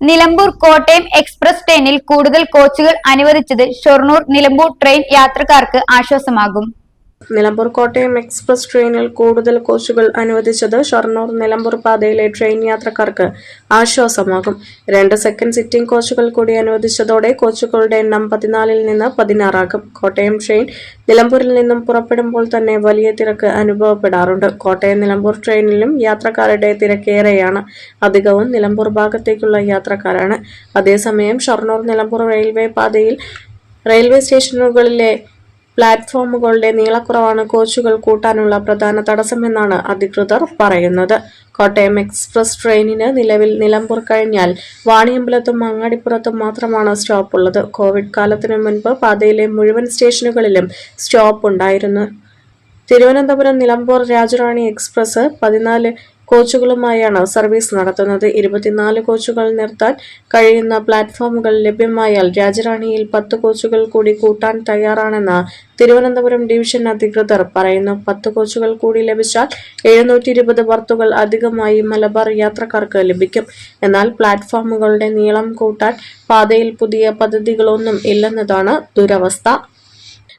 Nilambur Kottayam express ട്രെയിനിൽ കൂടുതൽ കോച്ചുകൾ അനുവദിച്ചത് ഷൊർണൂർ നിലമ്പൂർ ട്രെയിൻ യാത്രക്കാർക്ക് ആശ്വാസമാകും. നിലമ്പൂർ കോട്ടയം എക്സ്പ്രസ് ട്രെയിനിൽ കൂടുതൽ കോച്ചുകൾ അനുവദിച്ചത് ഷൊർണൂർ നിലമ്പൂർ പാതയിലെ ട്രെയിൻ യാത്രക്കാർക്ക് ആശ്വാസമാകും. രണ്ട് സെക്കൻഡ് സിറ്റിംഗ് കോച്ചുകൾ കൂടി അനുവദിച്ചതോടെ കോച്ചുകളുടെ എണ്ണം പതിനാലിൽ നിന്ന് പതിനാറാകും. കോട്ടയം ട്രെയിൻ നിലമ്പൂരിൽ നിന്നും പുറപ്പെടുമ്പോൾ തന്നെ വലിയ തിരക്ക് അനുഭവപ്പെടാറുണ്ട്. കോട്ടയം നിലമ്പൂർ ട്രെയിനിലും യാത്രക്കാരുടെ തിരക്കേറെയാണ് അധികവും നിലമ്പൂർ ഭാഗത്തേക്കുള്ള യാത്രക്കാരാണ്. അതേസമയം ഷൊർണൂർ നിലമ്പൂർ റെയിൽവേ പാതയിൽ റെയിൽവേ സ്റ്റേഷനുകളിലെ പ്ലാറ്റ്ഫോമുകളുടെ നീളക്കുറവാണ് കോച്ചുകൾ കൂട്ടാനുള്ള പ്രധാന തടസ്സമെന്നാണ് അധികൃതർ പറയുന്നത്. കോട്ടയം എക്സ്പ്രസ് ട്രെയിനിന് നിലവിൽ നിലമ്പൂർ കഴിഞ്ഞാൽ വാണിയമ്പലത്തും അങ്ങാടിപ്പുറത്തും മാത്രമാണ് സ്റ്റോപ്പ് ഉള്ളത് കോവിഡ് കാലത്തിനു മുൻപ് പാതയിലെ മുഴുവൻ സ്റ്റേഷനുകളിലും സ്റ്റോപ്പ് ഉണ്ടായിരുന്നു തിരുവനന്തപുരം നിലമ്പൂർ രാജറാണി എക്സ്പ്രസ് പതിനാല് കോച്ചുകളുമായാണ് സർവീസ് നടത്തുന്നത്. ഇരുപത്തിനാല് കോച്ചുകൾ നിർത്താൻ കഴിയുന്ന പ്ലാറ്റ്ഫോമുകൾ ലഭ്യമായാൽ രാജറാണിയിൽ പത്ത് കോച്ചുകൾ കൂടി കൂട്ടാൻ തയ്യാറാണെന്ന് തിരുവനന്തപുരം ഡിവിഷൻ അധികൃതർ പറയുന്നു. പത്ത് കോച്ചുകൾ കൂടി ലഭിച്ചാൽ എഴുന്നൂറ്റി ഇരുപത് ബർത്തുകൾ അധികമായി മലബാർ യാത്രക്കാർക്ക് ലഭിക്കും. എന്നാൽ പ്ലാറ്റ്ഫോമുകളുടെ നീളം കൂട്ടാൻ പാതയിൽ പുതിയ പദ്ധതികളൊന്നും ഇല്ലെന്നതാണ് ദുരവസ്ഥ.